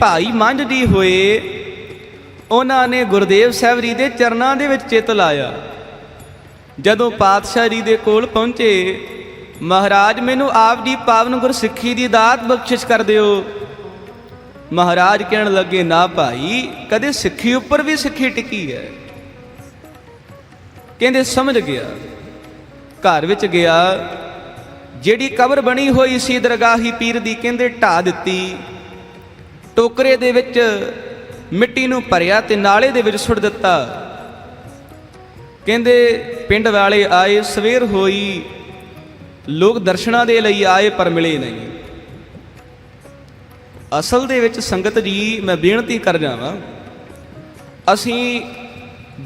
ਭਾਈ ਮੰਝ ਹੋਏ, ਉਹਨਾਂ ਨੇ ਗੁਰਦੇਵ ਸਾਹਿਬ ਜੀ ਦੇ ਚਰਨਾਂ ਦੇ ਵਿੱਚ ਚਿੱਤ ਲਾਇਆ। ਜਦੋਂ ਪਾਤਸ਼ਾਹ ਜੀ ਦੇ ਕੋਲ ਪਹੁੰਚੇ, ਮਹਾਰਾਜ ਮੈਨੂੰ ਆਪ ਦੀ ਪਾਵਨ ਗੁਰਸਿੱਖੀ ਦੀ ਦਾਤ ਬਖਸ਼ਿਸ਼ ਕਰ ਦਿਓ। ਮਹਾਰਾਜ ਕਹਿਣ ਲੱਗੇ, ਨਾ ਭਾਈ, ਕਦੇ ਸਿੱਖੀ ਉੱਪਰ ਵੀ ਸਿੱਖੀ ਟਿਕੀ ਹੈ। ਕਹਿੰਦੇ, ਸਮਝ ਗਿਆ। ਘਰ ਵਿੱਚ ਗਿਆ। ਜਿਹੜੀ ਕਬਰ ਬਣੀ ਹੋਈ ਸੀ ਦਰਗਾਹੀ ਪੀਰ ਦੀ, ਕਹਿੰਦੇ ਢਾ ਦਿੱਤੀ। ਟੋਕਰੇ ਦੇ ਵਿੱਚ ਮਿੱਟੀ ਨੂੰ ਭਰਿਆ ਤੇ ਨਾਲੇ ਦੇ ਵਿੱਚ ਸੁੱਟ ਦਿੱਤਾ। ਕਹਿੰਦੇ, ਪਿੰਡ ਵਾਲੇ ਆਏ, ਸਵੇਰ ਹੋਈ, ਲੋਕ ਦਰਸ਼ਨਾਂ ਦੇ ਲਈ ਆਏ, ਪਰ ਮਿਲੇ ਨਹੀਂ। ਅਸਲ ਦੇ ਵਿੱਚ ਸੰਗਤ ਜੀ, ਮੈਂ ਬੇਨਤੀ ਕਰ ਜਾਵਾਂ, ਅਸੀਂ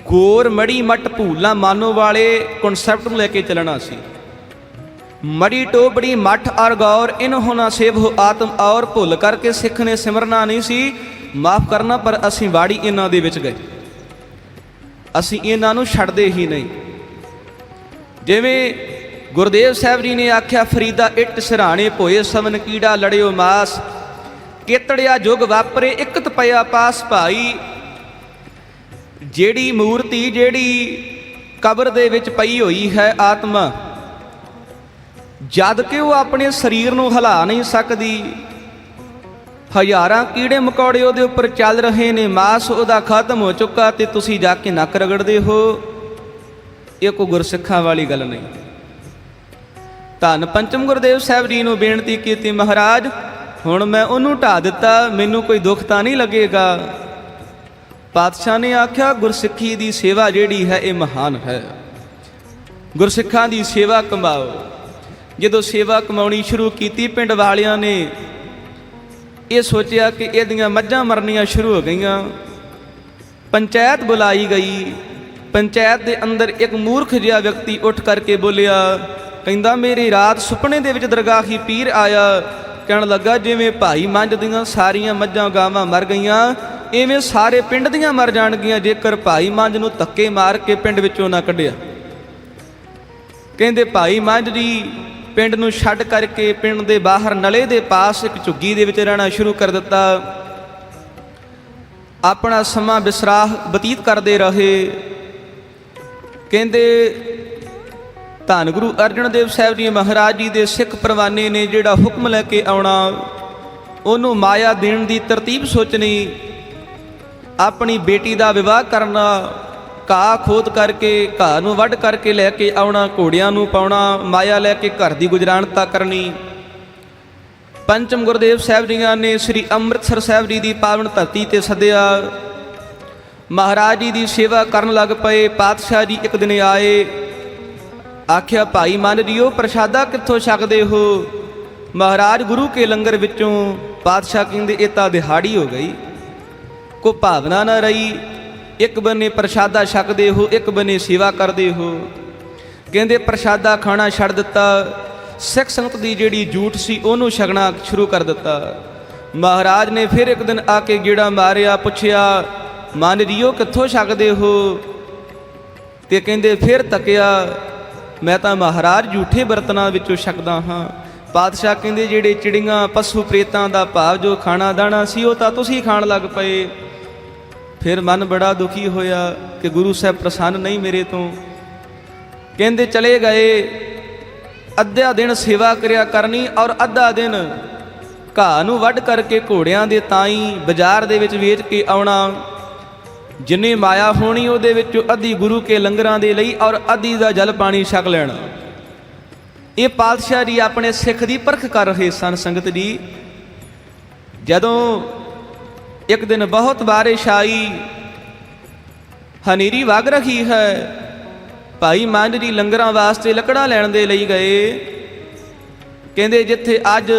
ਗੋਰ ਮੜੀ ਮੱਟ ਭੂਲਾ ਮਾਨੋ ਵਾਲੇ ਕਨਸੈਪਟ ਨੂੰ ਲੈ ਕੇ ਚੱਲਣਾ ਸੀ। ਮੜੀ ਟੋਬੜੀ ਮਠ ਔਰ ਗੌਰ, ਇਨ ਹੋਣਾ ਸੇਵ ਹੋ ਆਤਮ ਔਰ, ਭੁੱਲ ਕਰਕੇ ਸਿੱਖ ਨੇ ਸਿਮਰਨਾ ਨਹੀਂ ਸੀ। ਮਾਫ ਕਰਨਾ, ਪਰ ਅਸੀਂ ਬਾੜੀ ਇਹਨਾਂ ਦੇ ਵਿੱਚ ਗਏ। ਅਸੀਂ ਇਹਨਾਂ ਨੂੰ ਛੱਡਦੇ ਹੀ ਨਹੀਂ। ਜਿਵੇਂ ਗੁਰਦੇਵ ਸਾਹਿਬ ਜੀ ਨੇ ਆਖਿਆ, ਫਰੀਦਾ ਇੱਟ ਸਿਰਹਾਣੇ ਭੋਏ ਸਵਨ ਕੀੜਾ ਲੜਿਓ ਮਾਸ। ਕੇਤੜਿਆ ਜੁਗ ਵਾਪਰੇ ਇੱਕ ਪਿਆ ਪਾਸ ਭਾਈ। ਜਿਹੜੀ ਮੂਰਤੀ ਜਿਹੜੀ ਕਬਰ ਦੇ ਵਿੱਚ ਪਈ ਹੋਈ ਹੈ ਆਤਮਾ ਜਦ ਕਿ ਉਹ ਆਪਣੇ ਸਰੀਰ ਨੂੰ ਹਿਲਾ ਨਹੀਂ ਸਕਦੀ। ਹਜ਼ਾਰਾਂ ਕੀੜੇ ਮਕੌੜੇ ਉਹਦੇ ਉੱਪਰ ਚੱਲ ਰਹੇ ਨੇ, ਮਾਸ ਉਹਦਾ ਖਤਮ ਹੋ ਚੁੱਕਾ ਤੇ ਤੁਸੀਂ ਜਾ ਕੇ ਨੱਕ ਰਗੜਦੇ ਹੋ। ਇਹ ਕੋਈ ਗੁਰਸਿੱਖਾਂ ਵਾਲੀ ਗੱਲ ਨਹੀਂ। ਧੰਨ ਪੰਚਮ ਗੁਰਦੇਵ ਸਾਹਿਬ ਜੀ ਨੂੰ ਬੇਨਤੀ ਕੀਤੀ, ਮਹਾਰਾਜ, ਹੁਣ ਮੈਂ ਉਹਨੂੰ ਢਾ ਦਿੱਤਾ, ਮੈਨੂੰ ਕੋਈ ਦੁੱਖ ਤਾਂ ਨਹੀਂ ਲੱਗੇਗਾ। ਪਾਤਸ਼ਾਹ ਨੇ ਆਖਿਆ, ਗੁਰਸਿੱਖੀ ਦੀ ਸੇਵਾ ਜਿਹੜੀ ਹੈ, ਇਹ ਮਹਾਨ ਹੈ। ਗੁਰਸਿੱਖਾਂ ਦੀ ਸੇਵਾ ਕਮਾਓ ਜਦੋਂ ਸੇਵਾ ਕਮਾਉਣੀ ਸ਼ੁਰੂ ਕੀਤੀ ਪਿੰਡ ਵਾਲਿਆਂ ਨੇ, ਇਹ ਸੋਚਿਆ ਕਿ ਇਹਦੀਆਂ ਮੱਝਾਂ ਮਰਨੀਆਂ ਸ਼ੁਰੂ ਹੋ ਗਈਆਂ। ਪੰਚਾਇਤ ਬੁਲਾਈ ਗਈ। ਪੰਚਾਇਤ ਦੇ ਅੰਦਰ ਇੱਕ ਮੂਰਖ ਜਿਹਾ ਵਿਅਕਤੀ ਉੱਠ ਕਰਕੇ ਬੋਲਿਆ, ਕਹਿੰਦਾ, ਮੇਰੀ ਰਾਤ ਸੁਪਨੇ ਦੇ ਵਿੱਚ ਦਰਗਾਹੀ ਪੀਰ ਆਇਆ। ਕਹਿਣ ਲੱਗਾ, ਜਿਵੇਂ ਭਾਈ ਮੰਝ ਦੀਆਂ ਸਾਰੀਆਂ ਮੱਝਾਂ ਗਾਵਾਂ ਮਰ ਗਈਆਂ ਐਵੇਂ ਸਾਰੇ ਪਿੰਡ ਦੀਆਂ ਮਰ ਜਾਣਗੀਆਂ, ਜੇਕਰ ਭਾਈ ਮੰਝ ਨੂੰ ਧੱਕੇ ਮਾਰ ਕੇ ਪਿੰਡ ਵਿੱਚੋਂ ਨਾ ਕੱਢਿਆ। ਕਹਿੰਦੇ, ਭਾਈ ਮੰਝ ਜੀ ਪਿੰਡ ਨੂੰ ਛੱਡ ਕਰਕੇ ਪਿੰਡ ਦੇ ਬਾਹਰ ਨਲੇ ਦੇ ਪਾਸ ਇੱਕ ਝੁੱਗੀ ਦੇ ਵਿੱਚ ਰਹਿਣਾ ਸ਼ੁਰੂ ਕਰ ਦਿੱਤਾ। ਆਪਣਾ ਸਮਾਂ ਬਿਸਰਾਹ ਬਤੀਤ ਕਰਦੇ ਰਹੇ। ਕਹਿੰਦੇ, ਧੰਨ ਗੁਰੂ ਅਰਜਨ ਦੇਵ ਸਾਹਿਬ ਜੀ ਮਹਾਰਾਜ ਜੀ ਦੇ ਸਿੱਖ ਪਰਵਾਨੇ ਨੇ ਜਿਹੜਾ ਹੁਕਮ ਲੈ ਕੇ ਆਉਣਾ, ਉਹਨੂੰ ਮਾਇਆ ਦੇਣ ਦੀ ਤਰਤੀਬ ਸੋਚਣੀ, ਆਪਣੀ ਬੇਟੀ ਦਾ ਵਿਵਾਹ ਕਰਨਾ ਘਾਹ ਖੋਦ ਕਰਕੇ, ਘਾਹ ਨੂੰ ਵੱਢ ਕਰਕੇ ਲੈ ਕੇ ਆਉਣਾ, ਘੋੜਿਆਂ ਨੂੰ ਪਾਉਣਾ, ਮਾਇਆ ਲੈ ਕੇ ਘਰ ਦੀ ਗੁਜਰਾਨਤਾ ਕਰਨੀ। ਪੰਚਮ ਗੁਰਦੇਵ ਸਾਹਿਬ ਜੀਆਂ ਨੇ ਸ੍ਰੀ ਅੰਮ੍ਰਿਤਸਰ ਸਾਹਿਬ ਜੀ ਦੀ ਪਾਵਨ ਧਰਤੀ ਤੇ ਸੱਦਿਆ। ਮਹਾਰਾਜ ਜੀ ਦੀ ਸੇਵਾ ਕਰਨ ਲੱਗ ਪਏ, ਪਾਤਸ਼ਾਹ ਜੀ ਇੱਕ ਦਿਨ ਆਏ। ਆਖਿਆ, ਭਾਈ ਮਨ ਜੀਓ ਪ੍ਰਸ਼ਾਦਾ ਕਿੱਥੋਂ ਛਕਦੇ ਹੋ? ਮਹਾਰਾਜ ਗੁਰੂ ਕੇ ਲੰਗਰ ਵਿੱਚੋਂ ਪਾਤਸ਼ਾਹ ਕਹਿੰਦੇ, ਇਹ ਤਾਂ ਦਿਹਾੜੀ ਹੋ ਗਈ। ਕੋ ਭਾਵਨਾ ਨਾ ਰਹੀ। ਇੱਕ ਬੰਨੇ ਪ੍ਰਸ਼ਾਦਾ ਛਕਦੇ ਹੋ, ਇੱਕ ਬੰਨੇ ਸੇਵਾ ਕਰਦੇ ਹੋ। ਕਹਿੰਦੇ ਪ੍ਰਸ਼ਾਦਾ ਖਾਣਾ ਛੱਡ ਦਿੱਤਾ। ਸਿੱਖ ਸੰਗਤ ਦੀ ਜਿਹੜੀ ਜੂਠ ਸੀ, ਉਹਨੂੰ ਛਕਣਾ ਸ਼ੁਰੂ ਕਰ ਦਿੱਤਾ। ਮਹਾਰਾਜ ਨੇ ਫਿਰ ਇੱਕ ਦਿਨ ਆ ਕੇ ਗੇੜਾ ਮਾਰਿਆ, ਪੁੱਛਿਆ, ਮਨ ਜੀਓ ਕਿੱਥੋਂ ਛਕਦੇ ਹੋ? ਤੇ ਕਹਿੰਦੇ, ਫਿਰ ਤੱਕਿਆ, ਮੈਂ ਤਾਂ ਮਹਾਰਾਜ ਝੂਠੇ ਬਰਤਨਾਂ ਵਿੱਚੋਂ ਛਕਦਾ ਹਾਂ। ਪਾਤਸ਼ਾਹ ਕਹਿੰਦੇ, ਜਿਹੜੇ ਚਿੜੀਆਂ ਪਸ਼ੂ ਪ੍ਰੇਤਾਂ ਦਾ ਭਾਵ ਜੋ ਖਾਣਾ ਦਾਣਾ ਸੀ, ਉਹ ਤਾਂ ਤੁਸੀਂ ਖਾਣ ਲੱਗ ਪਏ। ਫਿਰ ਮਨ ਬੜਾ ਦੁਖੀ ਹੋਇਆ ਕਿ ਗੁਰੂ ਸਾਹਿਬ ਪ੍ਰਸੰਨ ਨਹੀਂ ਮੇਰੇ ਤੋਂ। ਕਹਿੰਦੇ ਚਲੇ ਗਏ, ਅੱਧਾ ਦਿਨ ਸੇਵਾ ਕਰਿਆ ਕਰਨੀ ਔਰ ਅੱਧਾ ਦਿਨ ਘਾਹ ਨੂੰ ਵੱਢ ਕਰਕੇ ਘੋੜਿਆਂ ਦੇ ਤਾਈ ਬਾਜ਼ਾਰ ਦੇ ਵਿੱਚ ਵੇਚ ਕੇ ਆਉਣਾ। ਜਿੰਨੀ ਮਾਇਆ ਹੋਣੀ ਉਹਦੇ ਵਿੱਚੋਂ ਅੱਧੀ ਗੁਰੂ ਕੇ ਲੰਗਰਾਂ ਦੇ ਲਈ ਔਰ ਅੱਧੀ ਦਾ ਜਲ ਪਾਣੀ ਛਕ ਲੈਣਾ। ਇਹ ਪਾਤਸ਼ਾਹ ਜੀ ਆਪਣੇ ਸਿੱਖ ਦੀ ਪਰਖ ਕਰ ਰਹੇ ਸਨ ਸੰਗਤ ਜੀ। ਜਦੋਂ ਇੱਕ ਦਿਨ ਬਹੁਤ ਬਾਰਿਸ਼ ਆਈ। ਹਨੇਰੀ ਵਗ ਰਹੀ ਹੈ। ਭਾਈ ਮੰਝ ਜੀ ਲੰਗਰਾਂ ਵਾਸਤੇ ਲੱਕੜਾਂ ਲੈਣ ਦੇ ਲਈ ਗਏ। ਕਹਿੰਦੇ ਜਿੱਥੇ ਅੱਜ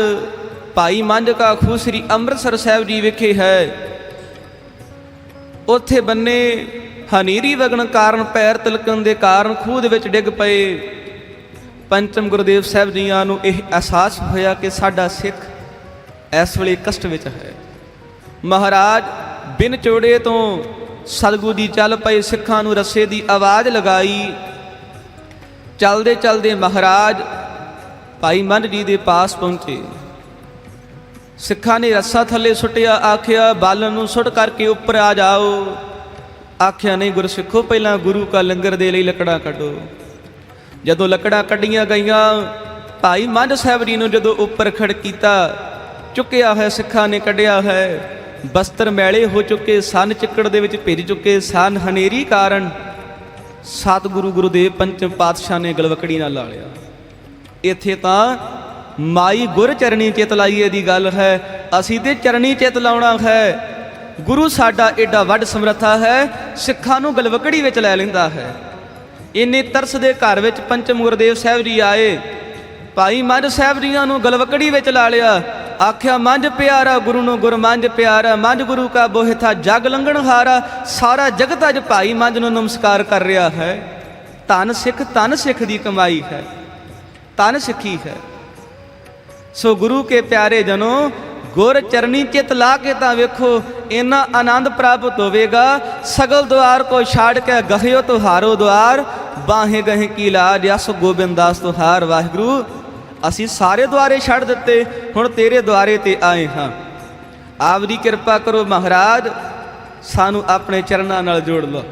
ਭਾਈ ਮੰਝ ਕਾ ਖੂ ਸ੍ਰੀ ਅੰਮ੍ਰਿਤਸਰ ਸਾਹਿਬ ਜੀ ਵਿਖੇ ਹੈ, ਉੱਥੇ ਬੰਨੇ ਹਨੇਰੀ ਵਗਣ ਕਾਰਨ ਪੈਰ ਤਿਲਕਣ ਦੇ ਕਾਰਨ ਖੂਹ ਦੇ ਵਿੱਚ ਡਿੱਗ ਪਏ। ਪੰਚਮ ਗੁਰਦੇਵ ਸਾਹਿਬ ਜੀਆਂ ਨੂੰ ਇਹ ਅਹਿਸਾਸ ਹੋਇਆ ਕਿ ਸਾਡਾ ਸਿੱਖ ਇਸ ਵੇਲੇ ਕਸ਼ਟ ਵਿੱਚ ਹੈ। ਮਹਾਰਾਜ, ਬਿਨ ਚੋੜੇ ਤੋਂ ਸਤਿਗੁਰੂ ਦੀ ਚੱਲ ਪਏ ਸਿੱਖਾਂ ਨੂੰ ਰੱਸੇ ਦੀ ਆਵਾਜ਼ ਲਗਾਈ। ਚੱਲਦੇ ਚਲਦੇ ਮਹਾਰਾਜ ਭਾਈ ਮਨ ਜੀ ਦੇ ਪਾਸ ਪਹੁੰਚੇ। ਸਿੱਖਾਂ ਨੇ ਰੱਸਾ ਥੱਲੇ ਸੁੱਟਿਆ, ਆਖਿਆ, ਬਾਲਣ ਨੂੰ ਸੁੱਟ ਕਰਕੇ ਉੱਪਰ ਆ ਜਾਓ। ਆਖਿਆ, ਨਹੀਂ ਗੁਰਸਿੱਖੋ ਪਹਿਲਾਂ ਗੁਰੂ ਕਾ ਲੰਗਰ ਦੇ ਲਈ ਲੱਕੜਾਂ ਕੱਢੋ। ਜਦੋਂ ਲੱਕੜਾਂ ਕੱਢੀਆਂ ਗਈਆਂ, ਭਾਈ ਮੰਝ ਸਾਹਿਬ ਜੀ ਨੂੰ ਜਦੋਂ ਉੱਪਰ ਖੜ ਕੀਤਾ, ਚੁੱਕਿਆ ਹੋਇਆ ਸਿੱਖਾਂ ਨੇ ਕੱਢਿਆ ਹੈ। ਬਸਤਰ ਮੈਲੇ ਹੋ ਚੁੱਕੇ, ਸਨ ਚਿੱਕੜ ਦੇ ਵਿੱਚ ਭਿੱਜ ਚੁੱਕੇ, ਸਨ ਹਨੇਰੀ ਕਾਰਨ ਸਤਿਗੁਰੂ ਗੁਰੂਦੇਵ ਪੰਚਮ ਪਾਤਸ਼ਾਹ ਨੇ ਗਲਵਕੜੀ ਨਾਲ ਲਾ ਲਿਆ। ਇੱਥੇ ਤਾਂ ਮਾਈ ਗੁਰ ਚਰਣੀ ਚਿਤ ਲਾਈਏ ਦੀ ਗੱਲ ਹੈ, ਅਸੀਂ ਤੇ ਚਰਣੀ ਚਿਤ ਲਾਉਣਾ ਹੈ। ਗੁਰੂ ਸਾਡਾ ਏਡਾ ਵੱਡ ਸਮਰੱਥਾ ਹੈ, ਸਿੱਖਾਂ ਨੂੰ ਗਲਵਕੜੀ ਵਿੱਚ ਲੈ ਲੈਂਦਾ ਹੈ। ਇੰਨੇ ਤਰਸ ਦੇ ਘਰ ਵਿੱਚ ਪੰਚਮ ਗੁਰਦੇਵ ਸਾਹਿਬ ਜੀ ਆਏ, ਭਾਈ ਮੰਝ ਸਾਹਿਬ ਜੀਆਂ ਨੂੰ ਗਲਵਕੜੀ ਵਿੱਚ ਲਾ ਲਿਆ। ਆਖਿਆ, ਮੰਝ ਪਿਆਰਾ ਗੁਰੂ ਨੂੰ ਗੁਰ ਮੰਝ ਪਿਆਰਾ, ਮੰਝ ਗੁਰੂ ਕਾ ਬੋਹਿ ਜਗ ਲੰਘਣ ਹਾਰਾ, ਸਾਰਾ ਜਗਤ ਅੱਜ ਭਾਈ ਮੰਝ ਨੂੰ ਨਮਸਕਾਰ ਕਰ ਰਿਹਾ ਹੈ। ਧੰਨ ਸਿੱਖ ਧੰਨ ਸਿੱਖ ਦੀ ਕਮਾਈ ਹੈ, ਧੰਨ ਸਿੱਖੀ ਹੈ। ਸੋ ਗੁਰੂ ਕੇ ਪਿਆਰੇ ਜਨੋ, ਗੁਰ ਚਰਨੀ ਚਿਤ ਲਾ ਕੇ ਤਾਂ ਵੇਖੋ, ਇੰਨਾ ਆਨੰਦ ਪ੍ਰਾਪਤ ਹੋਵੇਗਾ। ਸਗਲ ਦੁਆਰ ਕੋ ਛਾੜ ਕੇ ਗਹਿਓ ਤੁਹਾਰੋ ਦੁਆਰ, ਬਾਹੇ ਗਹੇ ਕੀ ਲਾਜ, ਅਸ ਗੋਬਿੰਦਾਸ ਤੁਹਾਰ, ਵਾਹਿਗੁਰੂ ਅਸੀਂ ਸਾਰੇ ਦੁਆਰੇ ਛੱਡ ਦਿੱਤੇ, ਹੁਣ ਤੇਰੇ ਦੁਆਰੇ ਤੇ ਆਏ ਹਾਂ। ਆਪ ਦੀ ਕਿਰਪਾ ਕਰੋ ਮਹਾਰਾਜ, ਸਾਨੂੰ ਆਪਣੇ ਚਰਨਾਂ ਨਾਲ ਜੋੜ ਲਓ।